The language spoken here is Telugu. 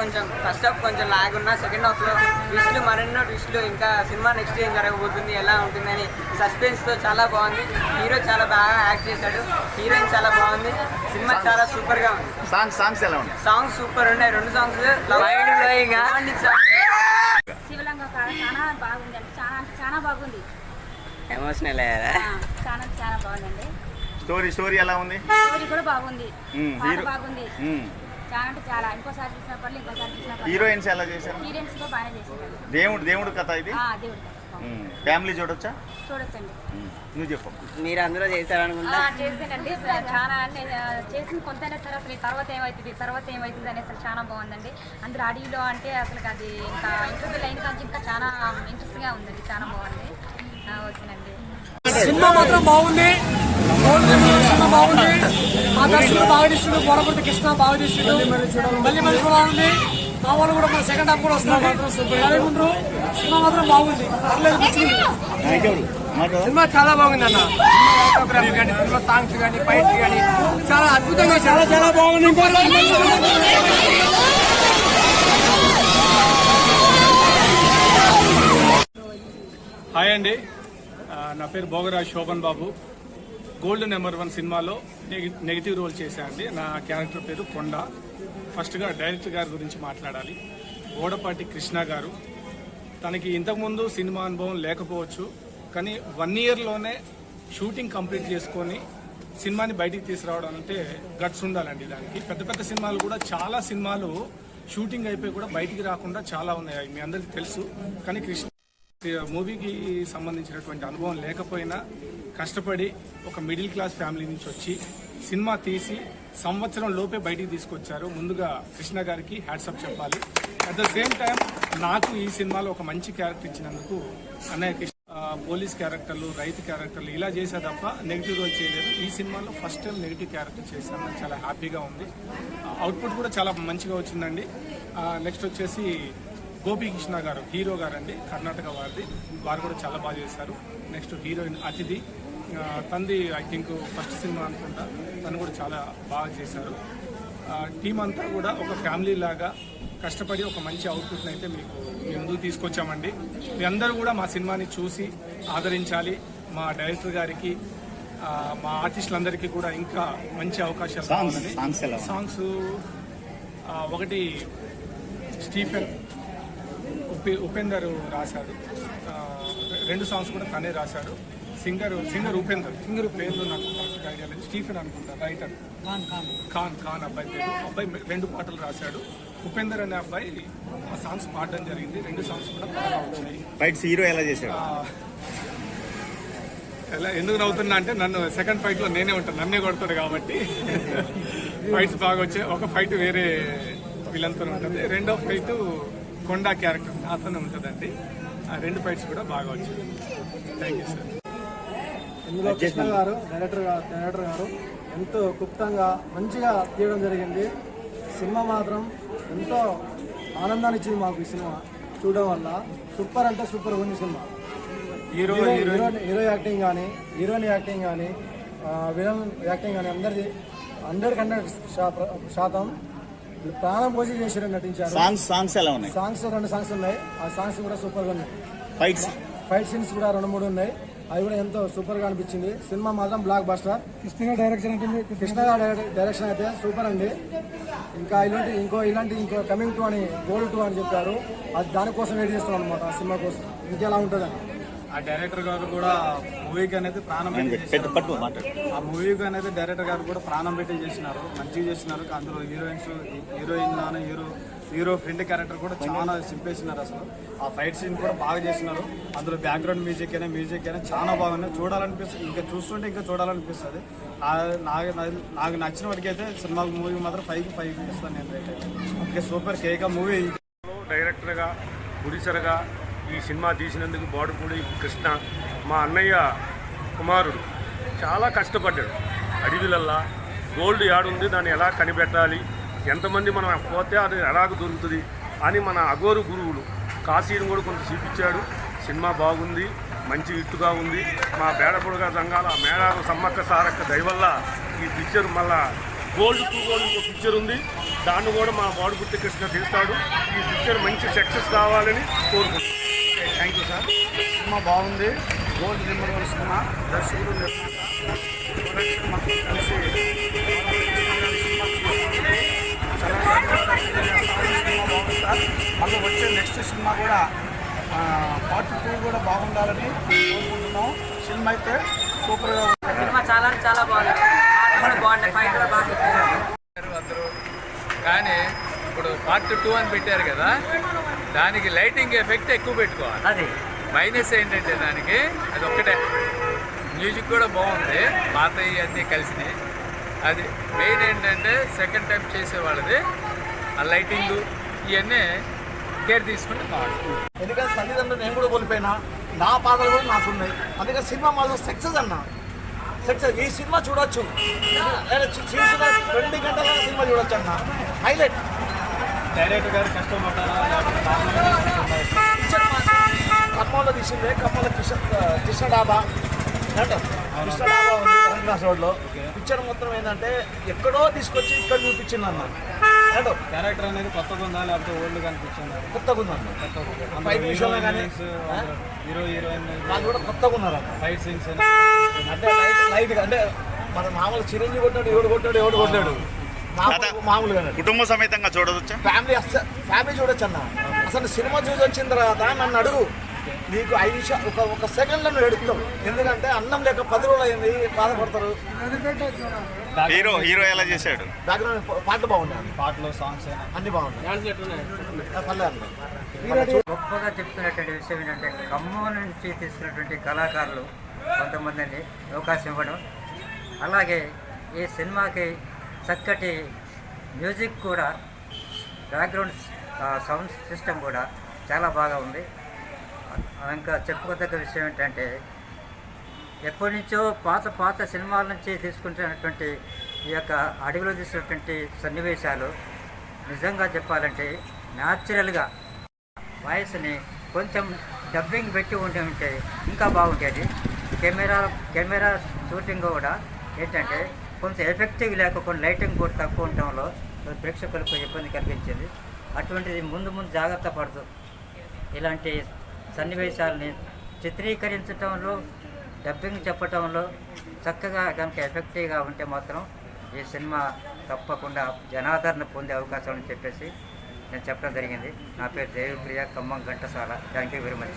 కొంచెం ఫస్ట్ హాఫ్ కొంచెం లాగ్ ఉన్నా సెకండ్ హాఫ్లో ట్విస్టులు మరెన్నో ట్విస్టులు ఇంకా సినిమా నెక్స్ట్ ఏం జరగబోతుంది ఎలా ఉంటుందని సస్పెన్స్తో చాలా బాగుంది. హీరో చాలా బాగా యాక్ట్ చేశాడు. హీరోయిన్ చాలా బాగుంది. సినిమా చాలా సూపర్గా ఉంది. సాంగ్స్ సాంగ్స్ ఎలా ఉన్నాయి? సాంగ్స్ సూపర్ ఉన్నాయి. రెండు సాంగ్స్ శివలింగ కాడ చాలా బాగుంది అంటే చాలా చాలా బాగుంది. ఎమోషనల్ అయ్యారా? ఆ, చాలా చాలా బాగుందండి. స్టోరీ స్టోరీ ఎలా ఉంది? స్టోరీ కూడా బాగుంది. హీరో- బాగుంది. మ్మ్. చాలా అంటే చాలా. ఇంకోసారి చూసిన పర్లేదు ఇంకోసారి చూసిన పర్లేదు. హీరోయిన్స్ ఎలా చేశారు? హీరోయిన్స్ కూడా బాగానే చేశారు. దేవుడు దేవుడు కథ ఇది? ఆ, దేవుడు మ్మ్. ఫ్యామిలీ చూడొచ్చా? చూడొచ్చండి. నువ్వు చెప్పు. మీరు అందులో చేశారనుకుంటా? ఆ, చేశానండి. చాలా అంటే ఆ, చేసిన కొంతైనా సరే అసలు ఈ తర్వాత ఏమవుతుంది తర్వాత ఏమవుతుంది అనేసి అసలు చాలా బాగుందండి. అందరూ అడవిలో అంటే అసలు అది ఇంకా ఇంటర్వ్యూ లైన్ కానీ ఇంకా చాలా ఇంట్రెస్ట్గా ఉందండి. చాలా బాగుంది. ఆ, ఓకేనండి. సినిమా మాత్రం బాగుంది. రెమ్యూనరేషన్ బాగుంది. మా దర్శకుడు బాగా తీస్తుండు బోరపతి కృష్ణ బాగా తీస్తుండు మళ్ళీ మళ్ళీ కూడా బాగుంది మా వాళ్ళు కూడా మన సెకండ్ హాఫ్ కూడా వస్తున్నారు రాయకుండ్రు సినిమా మాత్రం బాగుంది. సినిమా చాలా బాగుంది అన్న. ఫోటోగ్రఫీ కానీ సినిమా సాంగ్స్ కానీ ఫైట్స్ కానీ చాలా అద్భుతంగా చాలా చాలా బాగుంది. ఇంకో హాయ్ అండి. నా పేరు Bhogaraj Shobhan Babu. Gold Number One సినిమాలో నెగిటివ్ రోల్ చేశానండి నా క్యారెక్టర్ పేరు కొండ. ఫస్ట్గా డైరెక్టర్ గారి గురించి మాట్లాడాలి. గోడపాటి కృష్ణ గారు. తనకి ఇంతకుముందు సినిమా అనుభవం లేకపోవచ్చు కానీ వన్ ఇయర్లోనే షూటింగ్ కంప్లీట్ చేసుకొని సినిమాని బయటికి తీసుకురావడం అంటే గట్స్ ఉండాలండి దానికి. పెద్ద పెద్ద సినిమాలు కూడా చాలా సినిమాలు షూటింగ్ అయిపోయి కూడా బయటికి రాకుండా చాలా ఉన్నాయి. మీ అందరికీ తెలుసు. కానీ కృష్ణ మూవీకి సంబంధించినటువంటి అనుభవం లేకపోయినా కష్టపడి ఒక మిడిల్ క్లాస్ ఫ్యామిలీ నుంచి వచ్చి సినిమా తీసి సంవత్సరం లోపే బయటికి తీసుకొచ్చారు. ముందుగా కృష్ణ గారికి హ్యాట్సప్ చెప్పాలి. అట్ ద సేమ్ టైం నాకు ఈ సినిమాలో ఒక మంచి క్యారెక్టర్ ఇచ్చినందుకు అన్నయ్య కృష్ణ పోలీస్ క్యారెక్టర్లు రైతు క్యారెక్టర్లు ఇలా చేసే తప్ప నెగిటివ్ రోల్ చేయలేదు. ఈ సినిమాలో ఫస్ట్ టైం నెగిటివ్ క్యారెక్టర్ చేశాను. నాకు చాలా హ్యాపీగా ఉంది. అవుట్పుట్ కూడా చాలా మంచిగా వచ్చిందండి. నెక్స్ట్ వచ్చేసి గోపీకృష్ణ గారు హీరో గారు అండి కర్ణాటక వారిది. వారు కూడా చాలా బాగా చేశారు. నెక్స్ట్ హీరోయిన్ అతిథి. తంది ఐ థింక్ ఫస్ట్ సినిమా అనుకుంటా. తను కూడా చాలా బాగా చేశారు. టీం అంతా కూడా ఒక ఫ్యామిలీ లాగా కష్టపడి ఒక మంచి అవుట్పుట్ అయితే మీకు మీ ముందుకు తీసుకొచ్చామండి. మీ అందరూ కూడా మా సినిమాని చూసి ఆదరించాలి. మా డైరెక్టర్ గారికి మా ఆర్టిస్టులందరికీ కూడా ఇంకా మంచి అవకాశాలు? సాంగ్స్ ఒకటి స్టీఫెన్. ఉపే ఉపేందర్ రాశాడు రెండు సాంగ్స్ కూడా తనే రాశాడు సింగర్ సింగర్ ఉపేందర్ సింగర్ పేర్లు నాకు కరెక్ట్గా ఐడియా లేదు. స్టీఫెన్ అనుకుంటా రైటర్ ఖాన్ ఖాన్. అబ్బాయి పేరు. అబ్బాయి రెండు పాటలు రాశాడు. ఉపేందర్ అనే అబ్బాయి ఆ సాంగ్స్ పాడడం జరిగింది. రెండు సాంగ్స్ కూడా బాగా వచ్చాయి ఫైట్స్ హీరో ఎలా చేశాడు? ఎలా ఎందుకు నవ్వుతున్నా అంటే నన్ను సెకండ్ ఫైట్లో నేనే ఉంటాను నన్నే కొడతాడు కాబట్టి. ఫైట్స్ బాగా వచ్చాయి. ఒక ఫైట్ వేరే వీళ్ళంతా ఉంటుంది. రెండో ఫైట్ కొండా క్యారెక్టర్ నాతోనే ఉంటుందండి. ఆ రెండు ఫైట్స్ కూడా బాగా వచ్చాయి థ్యాంక్ యూ సార్ ఇందులో కృష్ణ గారు డైరెక్టర్ గారు డైరెక్టర్ గారు ఎంతో క్లుప్తంగా మంచిగా తీయడం జరిగింది. సినిమా మాత్రం ఎంతో ఆనందాన్ని ఇచ్చింది మాకు ఈ సినిమా. చూడడం వల్ల సూపర్ అంటే సూపర్ ఉంది cinema. Hero hero heroine. Hero hero acting కానీ హీరోయిన్ యాక్టింగ్ కానీ విలన్ యాక్టింగ్ కానీ అందరిది హండ్రెడ్ హండ్రెడ్ శాతం ప్రాణం పోసి చేసి నటించారు. సాంగ్స్ సాంగ్స్ ఎలా ఉన్నాయి? సాంగ్స్ రెండు సాంగ్స్ ఉన్నాయి. ఆ సాంగ్స్ కూడా సూపర్గా ఉన్నాయి. ఫైట్స్ ఫైట్ సీన్స్ కూడా రెండు మూడు ఉన్నాయి. అవి కూడా ఎంతో సూపర్గా అనిపించింది. సినిమా మాత్రం blockbuster Krishna direction Krishna గారి డైరెక్షన్ అయితే సూపర్ అండి. ఇంకా ఇలాంటి ఇంకో ఇలాంటి ఇంకో కమింగ్ టు అని గోల్ టు అని చెప్పారు. అది దానికోసం వెయిట్ చేస్తున్నాం అనమాట ఆ సినిమా కోసం. ఇంకెలా ఉంటుందని. ఆ డైరెక్టర్ గారు కూడా మూవీకి అనేది ప్రాణం పెట్టి ఆ మూవీకి అనేది డైరెక్టర్ గారు కూడా ప్రాణం పెట్టి చేసినారు మంచిగా చేసినారు. అందులో హీరోయిన్స్ హీరోయిన్ నాన్న హీరో హీరో ఫ్రెండ్ క్యారెక్టర్ కూడా చాలా సింపేసినారు అసలు. ఆ ఫైట్ సీన్ కూడా బాగా చేసినారు. అందులో బ్యాక్గ్రౌండ్ మ్యూజిక్ అయినా మ్యూజిక్ అయినా చాలా బాగున్నాయి చూడాలనిపిస్తుంది ఇంకా చూస్తుంటే ఇంకా చూడాలనిపిస్తుంది. నా- నాకు నాకు- నచ్చిన వాడికి అయితే సినిమా మూవీ మాత్రం ఫైవ్కి ఫైవ్ ఇస్తాను నేను రేట్ ఇంకా సూపర్ కేక మూవీ. డైరెక్టర్గా ప్రొడ్యూసర్గా ఈ సినిమా తీసినందుకు బాడుపూడి కృష్ణ మా అన్నయ్య కుమారుడు. చాలా కష్టపడ్డాడు. అడవిలల్లా గోల్డ్ యాడుంది దాన్ని ఎలా కనిపెట్టాలి ఎంతమంది మనం పోతే అది ఎలాగ దొరుకుతుంది అని మన అగోరు గురువులు కాశీని కూడా కొంత చూపించాడు. సినిమా బాగుంది మంచి హిట్టుగా ఉంది. మా బేడపొడుగా సంఘాల మేడారు సమ్మక్క సారక్క దయవల్ల ఈ పిక్చర్ మళ్ళా గోల్డ్ టూ గోల్డ్ ఇంకో పిక్చర్ ఉంది. దాన్ని కూడా మా బాడుగుర్తి కృష్ణ తీస్తాడు. ఈ పిక్చర్ మంచి సక్సెస్ కావాలని కోరుకుంటున్నాను. థ్యాంక్ యూ సార్ సినిమా బాగుంది. Gold number one cinema. దర్శకుడు నిర్మాత ప్రొడక్షన్ మొత్తం కలిసి సినిమా బాగుంది సార్ మళ్ళీ వచ్చే నెక్స్ట్ సినిమా కూడా పార్ట్ టూ కూడా బాగుండాలని కోరుకుంటున్నాం. సినిమా అయితే సూపర్గా ఉంది. సినిమా చాలా చాలా బాగుంది. ఫైట్ బాగా. అందరూ. కానీ ఇప్పుడు పార్ట్ టూ అని పెట్టారు కదా దానికి లైటింగ్ ఎఫెక్ట్ ఎక్కువ పెట్టుకోవాలి. అది. మైనస్ ఏంటంటే దానికి అది ఒక్కటే. మ్యూజిక్ కూడా బాగుంది. పాతవి అన్నీ కలిసినాయి అది మెయిన్ ఏంటంటే సెకండ్ టైం చేసే వాళ్ళది. ఆ లైటింగ్ ఇవన్నీ కేర్ తీసుకుంటే బాగుంటుంది. ఎందుకంటే తల్లిదండ్రులు నేను కూడా కోల్పోయినా నా పాటలు కూడా నాకున్నాయి అందుకని సినిమా మాత్రం సక్సెస్ అన్న. సక్సెస్. ఈ సినిమా చూడొచ్చు. చూసిన రెండు గంటల సినిమా చూడొచ్చు అన్న. హైలైట్. డైరెక్టర్ గారు కష్టం పడ్డారా లేకపోతే నార్మల్గా తీసుకుంటున్నారా? పిక్చర్ మాత్రం ఖమ్మంలో తీసిందే. ఖమ్మంలో కృష్ణ కృష్ణ డాబా. అంటారు కృష్ణ డాబా ఉంది వెంకటాస్ రోడ్లో. పిక్చర్ మొత్తం ఏంటంటే ఎక్కడో తీసుకొచ్చి ఇక్కడ చూపించింది అన్న. అంటారు క్యారెక్టర్ అనేది కొత్తగా ఉందా లేకపోతే ఓల్డ్ కనిపించిందా కొత్తగా ఉంది అన్న ఫైవ్ నిమిషాలే కానీ హీరో హీరోయిన్ వాళ్ళు కూడా కొత్తగా ఉన్నారు ఫైట్ సీన్స్ అంటే లైట్ అంటే మన మామూలు చిరంజీవి కొట్టాడు ఎవడు కొట్టాడు ఎవడు కొట్టాడు కుటుంబ సమేతంగా చూడవచ్చా ఫ్యామిలీ ఫ్యామిలీ చూడొచ్చు అన్న. అసలు సినిమా చూసి వచ్చిన తర్వాత నన్ను అడుగు. నీకు ఐదు నిమిషాలు ఒక ఒక సెకండ్లో నువ్వు ఎడుతావు ఎందుకంటే అన్నం లేక పది రోజులు అయింది బాధపడతారు. హీరో హీరో ఎలా చేశాడు? బ్యాక్గ్రౌండ్ పాటలు బాగున్నాయి. పాటలు సాంగ్స్ అయినా. అన్ని బాగున్నాయి. గొప్పగా చెప్తున్నటువంటి విషయం ఏంటంటే ఖమ్మం నుంచి తీసుకున్నటువంటి కళాకారులు కొంతమందిని అవకాశం ఇవ్వడం. అలాగే ఈ సినిమాకి చక్కటి మ్యూజిక్ కూడా బ్యాక్గ్రౌండ్ సౌండ్ సిస్టమ్ కూడా చాలా బాగా ఉంది. ఇంకా చెప్పుకోదగ్గ విషయం ఏంటంటే ఎప్పటి నుంచో పాత పాత సినిమాల నుంచి తీసుకుంటున్నటువంటి ఈ యొక్క అడవిలో తీసినటువంటి సన్నివేశాలు నిజంగా చెప్పాలంటే న్యాచురల్గా వాయిస్ని కొంచెం డబ్బింగ్ పెట్టి ఉండి ఉంటే ఇంకా బాగుండేది. కెమెరా కెమెరా షూటింగ్ కూడా ఏంటంటే కొంచెం ఎఫెక్టివ్ లేకపోతే లైటింగ్ కూడా తక్కువ ఉండటంలో ప్రేక్షకులకు ఇబ్బంది కలిగించింది. అటువంటిది ముందు ముందు జాగ్రత్త పడుతూ ఇలాంటి సన్నివేశాలని చిత్రీకరించడంలో డబ్బింగ్ చెప్పటంలో చక్కగా కనుక ఎఫెక్టివ్గా ఉంటే మాత్రం ఈ సినిమా తప్పకుండా జనాదరణ పొందే అవకాశం అని చెప్పేసి నేను చెప్పడం జరిగింది. నా పేరు Devipriya Khammam Ghantasala. Thank you very much